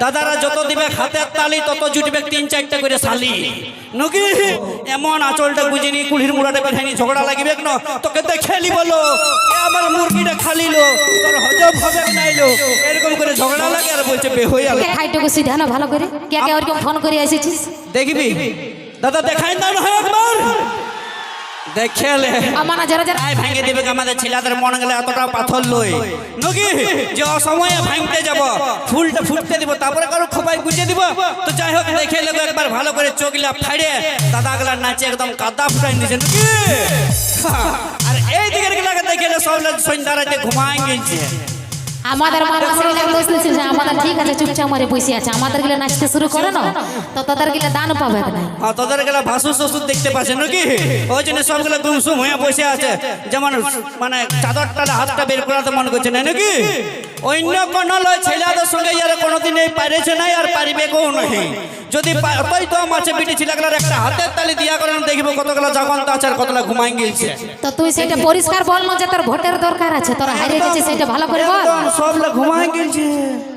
দাদারা যত দিবে হাতের তালি তত জুটবে তিন চারটা করে শালি। নকি এমন আঁচলটা গুজিনি কুলির মুড়াটা বেঠাইনি ঝগড়া লাগিবে না তোকে দেখেলি বলো। আমার মুরগিটা খালিলো তোর হজম হবে নাইলো? এরকম করে ঝগড়া লাগে আর বলছে বে হয়ে গেল। খাইটুকু সিধা না ভালো করে? কে কে ওরকম ফোন করে এসেছিস? দেখবি। দাদা দেখাই না হয় দেখেলে আমার যারা যারা আই ভাঙে দিবে আমাদের ছেলেদের মন গেলে এতটা পাথর লই? নকি যে অসময়ে ভাঙতে যাব ফুলটা ফুটতে দিব তারপরে কারও খোপাই গুজে দিব। তো যাই হোক দেখে লোক একবার ভালো করে চোখলা ফাড়ে দাদাগুলা নাচে একদম কাদা ফুটাই দিয়েছে নাকি আর এই দিকের গেলাকে দেখে সব সন্ধ্যা রাতে ঘুমাই গেছে আমাদের যে, আমাদের ঠিক আছে, চুপচাপ মরে বসে আছে। আমাদের গেলে নাচতে শুরু করে না। তো তাদের গেলে দান পাবে না। আর তাদের গেলা ভাসু শ্বশুর দেখতে পাচ্ছে নাকি? ওই জন্য সব সবগুলো গুমসুম হয়ে বসে আছে। যেমন মানে চাদরটা, হাতটা বের করাতে মন করছে না, নাকি? অন্য কোন লয় ছেলেদের সঙ্গে ইয়ার কোনোদিন এই পারেছে নাই আর পারিবে কেউ নাহি যদি ওই তো মাছে বিটি ছেলেগুলার একটা হাতের তালি দিয়া করেন দেখব কতগুলো জগন্ত আছে আর কতগুলো ঘুমাই গেছে তো তুই সেটা পরিষ্কার বল না যে তোর ভোটের দরকার আছে তোরা হারিয়ে গেছে সেটা ভালো করে বল। লোক ঘুমাই গেছে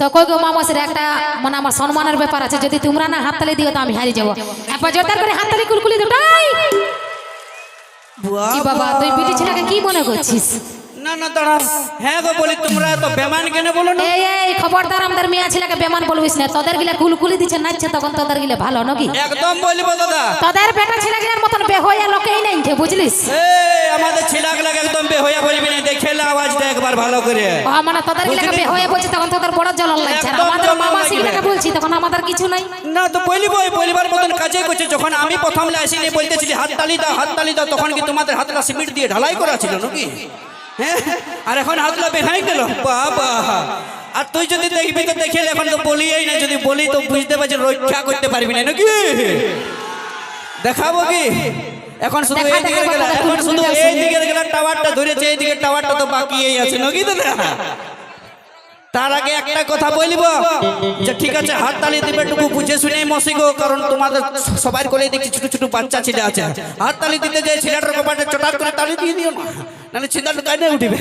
তো কই গো মামাসের একটা মানে আমার সম্মানের ব্যাপার আছে যদি তোমরা না হাততালি দিও তো আমি হারিয়ে যাব। একবার জোরদার করে হাততালি কুলকুলি দুটাই কি বাবা তুই বিটি ছেলেকে কি মনে করছিস? না না দাঁড়া হ্যাঁ গো বলি তোমরা তো বেমান কেন বলো না? এই এই খবরদার আমাদের মেয়ে ছেলেকে বেমান বলবিস না। তোদের গিলা কুলকুলি দিচ্ছে নাচছে তখন তোদের গিলা ভালো নাকি একদম বলব দাদা। তোদের বেটা ছেলে মতন বেহইয়া লোকেই নাই যে বুঝলিস? এই আমাদের ছেলেগুলাকে একদম বেহইয়া বলবি না। দেখেলে আওয়াজটা একবার ভালো করে। ও মানে তোদের গিলাকে বুঝলি? বলছে তখন তোদের বড় জ্বলন লাগছে। আমাদের মামা লাগবে। বলছি তখন আমাদের কিছু নাই। না তো বলিব বলিবার মতন কাজে করছে। যখন আমি প্রথম আসিনি বলতেছিলি হাত তালি দাও হাত তালি দাও তখন কি তোমাদের হাতটা সিমেন্ট দিয়ে ঢালাই করা ছিল নাকি হ্যাঁ? আর এখন হাতলা বেহাই গেল। বাবা। আর তুই যদি দেখবি তো দেখে এখন তো বলিই না যদি বলি তো বুঝতে পারছি রক্ষা করতে পারবি না নাকি? দেখাবো কি? এখন শুধু এই দিকে গেলাম এখন শুধু এই দিকে টাওয়ারটা ধরেছে এই দিকে টাওয়ারটা তো বাকি আছে নাকি দাদা? তার আগে একটা কথা বলিব। যে ঠিক আছে হাত তালি দিবে টুকু বুঝে শুনে মসিগো কারণ তোমাদের সবার কোলে দেখছি ছোট ছোট বাচ্চা ছেলে আছে। হাত তালি দিতে যে ছেলেটার কপাটে চটাক করে তালি দিয়ে দিও না। নাহলে ছেলেটা কাইনে উঠিবে।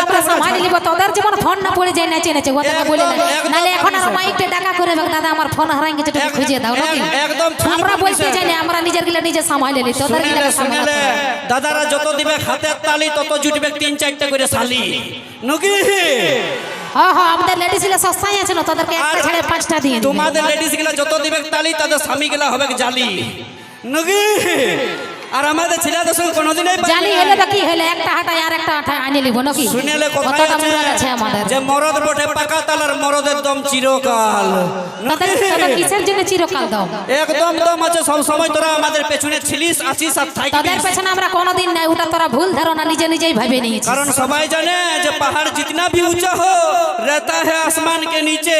আমরা সামাল নিব তোদের যেমন ফোন না পড়ে যায় নাচে নাচে ওটাকে বলে না নালে এখন আর। মাইকটা ডাকা করে দাদা আমার ফোন হারাই গেছে এক- খুঁজে দাও নাকি? একদম আমরা বলতে permission। না আমরা নিজের গিলা নিজে সামাল নিলি তোদের গিলা শুনেলে দাদারা যত দিবে হাতের তালি তত জুটবে তিন চারটা করে শালি। নাকি? হ্যাঁ হ্যাঁ আমাদের লেডিসগুলা সস্তাই আছে না তোদেরকে একটা ছেড়ে পাঁচটা দিবে। তোমাদের লেডিসগুলা যত দিবে তালি তাদের স্বামী গুলা হবে জালি নাকি আর আমাদের ছেলেদের সঙ্গে কোনোদিনই পারবে জালি না। হলে তো কি হলে একটা হাঁটায় আর একটা হাঁটায় আনি লিব নাকি শুনেলে কোথায় কতটা মুরাদ আছে আছে আমাদের যে মরদ বটে পাকা তালার মরদের দম চিরকাল তোদের তোদের কিসের জন্য চিরকাল দাও একদম দম আছে সব সময় তোরা আমাদের পেছনে ছিলিস আছিস আর তোদের থাকবি পেছনে আমরা কোনোদিন নাই ওটা তোরা ভুল ধারণা নিজে নিজেই ভাবে নিয়েছিস कारण सबाई जाने जो पहाड़ जितना भी ऊंचा हो रहता है आसमान के नीचे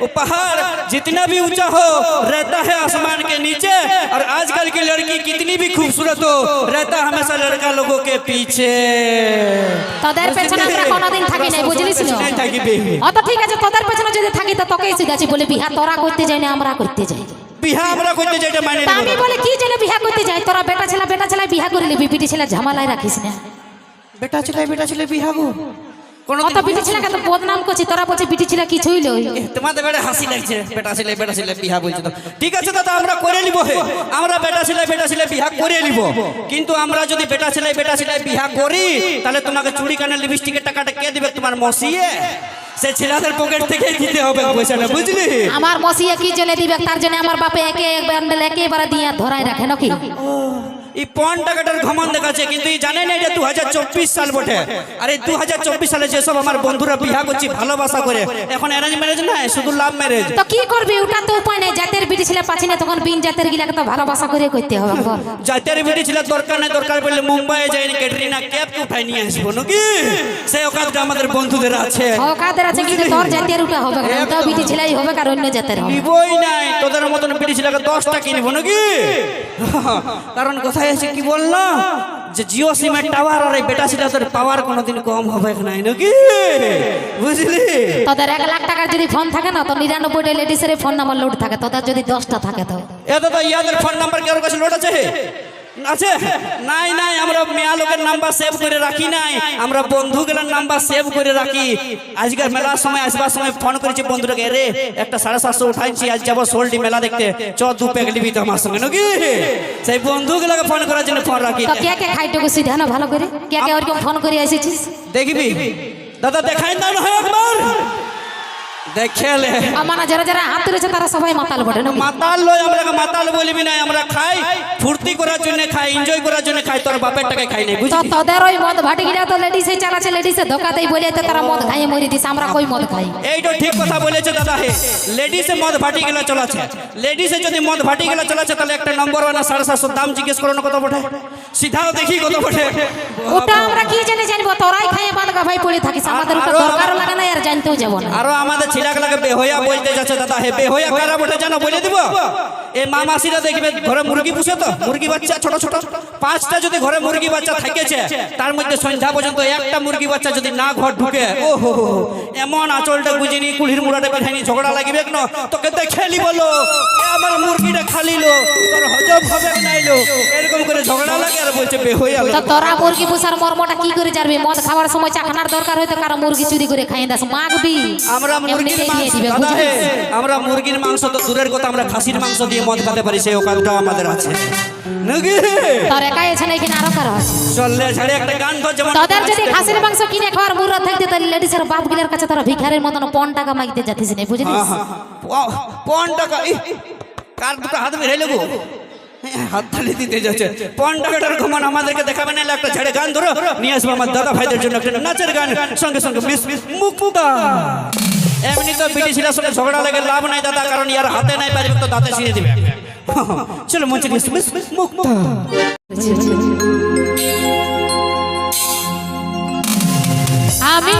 वो पहाड़ जितना भी ऊंचा हो रहता है आसमान के नीचे और आजकल की लड़की कितनी भी खूबसूरत हो रहता हमेशा लड़का लोगों के पीछे তোদের পেছনে আমরা কোনোদিন থাকি নাই বুঝলিস না नहीं থাকি বে। অত ঠিক আছে তোদের পেছনে যদি থাকি তো তোকেই শিখাচ্ছি বলে বিহা তোরা করতে যাই না আমরা করতে যাই বিহা আমরা করতে যেটা মানে তা আমি বলে কি জন্য বিহা করতে যাই তোরা বেটা ছেলে বেটা ছেলে বিহা করে নিবি বিটি ছেলে ঝামেলায় রাখিস না বেটা ছেলে বেটা ছেলে বিহা গো কোনো অত বিটি ছেলেকে তো বদনাম করছি তোরা বলছে বিটি ছেলে কিছুই লই? তোমাদের বেড়ে হাসি লাগছে বেটা ছেলে বেটা ছেলে বিহা বলছে তো। ঠিক আছে দাদা আমরা করে নিব হে। আমরা বেটা ছেলে বেটা ছেলে বিহা করে নিব। কিন্তু আমরা যদি বেটা ছেলে বেটা ছেলে বিহা করি তাহলে তোমাকে চুড়ি কানে লিপস্টিকের টাকাটা কে দিবে তোমার মসিয়ে? সে ছেলেদের পকেট থেকে দিতে হবে পয়সাটা বুঝলি? আমার মসিয়ে কি চলে দিবে? তার জন্য আমার বাপে একে এক বান্ডেল একেবারে দিয়ে ধরাই রাখে নাকি? এই পন টাকাটার ঘমন দেখাচ্ছে কিন্তু জানে না এটা দু হাজার চব্বিশ সাল বটে। আর এই দু সালে যেসব আমার বন্ধুরা বিহা করছি ভালোবাসা করে এখন অ্যারেঞ্জ ম্যারেজ না শুধু লাভ ম্যারেজ তো কি করবি ওটা তো উপায় নেই জাতের বিটি ছেলে পাচ্ছি না তখন বিন জাতের গিলাকে তো ভালোবাসা করে করতে হবে জাতের বেটি ছিল দরকার নেই দরকার পড়লে মুম্বাই যাইনি ক্যাটরিনা ক্যাবকে উঠাই নিয়ে আসব নাকি? সেই ওকাতটা আমাদের বন্ধুদের আছে। হকাদের আছে কিন্তু তোর জাতের ওটা হবে না ওটাও বিটি ছেলেই হবে আর অন্য জাতের হবে? নিবই নাই তোদের মতন বেটি ছিল দশটা কিনবো নাকি? কারণ কোথায় আছে কি বলল যে জিও সিমের টাওয়ার আর এই বেটা সিটাতের তোর পাওয়ার কোনোদিন কম হবে নাই নাকি? বুঝলি? তোদের এক লাখ টাকার যদি ফোন থাকে না তো নিরানব্বইটা লেডিসের ফোন নাম্বার লোড থাকে তোদের যদি দশটা থাকে তো। এ তো ইয়াদের ফোন নাম্বার কারোর কাছে লোড আছে? আছে? নাই নাই আমরা মেয়া লোকের নাম্বার সেভ করে রাখি নাই। আমরা বন্ধুগুলোর নাম্বার সেভ করে রাখি। আজকের মেলার সময় আসবার সময় ফোন করেছি বন্ধুটাকে রে একটা সাড়ে সাতশো উঠাইছি আজ যাব সোলটি মেলা দেখতে। চ দু প্যাক নিবি তো আমার সঙ্গে নাকি? সেই বন্ধুগুলোকে ফোন করার জন্য ফোন রাখি। কে কে খাইটুকু সিধা না ভালো করে? কে কে ওরকম ফোন করে এসেছিস? দেখবি? দাদা দেখাই না হয় একবার। দেখেলে। আমার যারা যারা হাত তুলেছে তারা সবাই মাতাল বটে না মাতাল লয় আমরা মাতাল বলবি না আমরা খাই ফুর্তি করার জন্য খাই এনজয় করার জন্য খাই তোর বাপের টাকা খাই নাই বুঝলি? তোদের ওই মদ ভাটি গিলা তো লেডিসে চালাচ্ছে লেডিসে ধোকাতেই বলে তো তারা মদ খাইয়ে মরি দিস আমরা কই মদ খাই? এইটা ঠিক কথা বলেছে দাদা হে। লেডিসে মদ ভাটি গেলা চলাছে লেডিসে যদি মদ ভাটি গেলা চলাছে তাহলে একটা নম্বর ওয়ালা সাড়ে সাতশো দাম জিজ্ঞেস করো না কত বটে? সিধাও দেখি কত বটে। ওটা আমরা কি জানি জানব? তোরাই খাইয়ে বাদ ভাই পড়ে থাকিস আমাদের ওটা দরকারও লাগে না আর জানতেও যাব না। আরও আমাদের ছিলাগুলাকে বেহয়া বলতে যাচ্ছে দাদা হে বেহয়া কারা বটে জানো বলে দিব? এই মা মাসিরা দেখবে ঘরে মুরগি পুষে তো মুরগি বাচ্চা ছোট ছোট। পাঁচটা যদি ঘরে মুরগি বাচ্চা থেকেছে তার মধ্যে সন্ধ্যা পর্যন্ত একটা মুরগি বাচ্চা যদি না ঘর ঢুকে ও হো হো, এমন আঁচলটা বুঝিনি কুলির মুড়াটা বেঠাইনি ঝগড়া লাগিবে না তোকে দেখেলি বলো আমার মুরগিটা খালিলো তোর হজম হবে নাইলো? এরকম করে ঝগড়া লাগে আর বলছে বেহয়া তোরা মুরগি পুষার মর্মটা কি করে জানবি? মদ খাওয়ার সময় চাখানার দরকার হয়তো কারও মুরগি চুরি করে খাইয়ে দাস মাগবি। আমরা মুরগির মাংস দাদা হে, আমরা মুরগির মাংস তো দূরের কথা আমরা খাসির মাংস দিয়ে মদ খেতে পারি সেই ওখানটাও আমাদের আছে। নাকি? তোর একাই আছে না আরও কারও চললে ছাড়ে একটা গান ধর যেমন তোদের যদি খাসির মাংস কিনে খাওয়ার মুরত থাকতে তাহলে লেডিসের বাপ গিলার কাছে তোরা ভিখারের মতন পন টাকা মাগতে যাতিস না বুঝলিস? পন টাকা ইহ, কার দুটো হাত বেড়ে লেবো হাত দিতে যাচ্ছে। পন ঘুমান আমাদেরকে দেখাবে না একটা ছেড়ে গান ধরো। নিয়ে আসব আমার দাদা ভাইদের জন্য একটা নাচের গান। সঙ্গে সঙ্গে মিস মিস মুক্তা এমনি তো বিদেশিরা সঙ্গে ঝগড়া লাগে লাভ নাই দাদা, কারণ ইয়ার হাতে নাই পারিবে তো দাঁতে ছিঁড়ে দিবে। চলো মঞ্চে আমি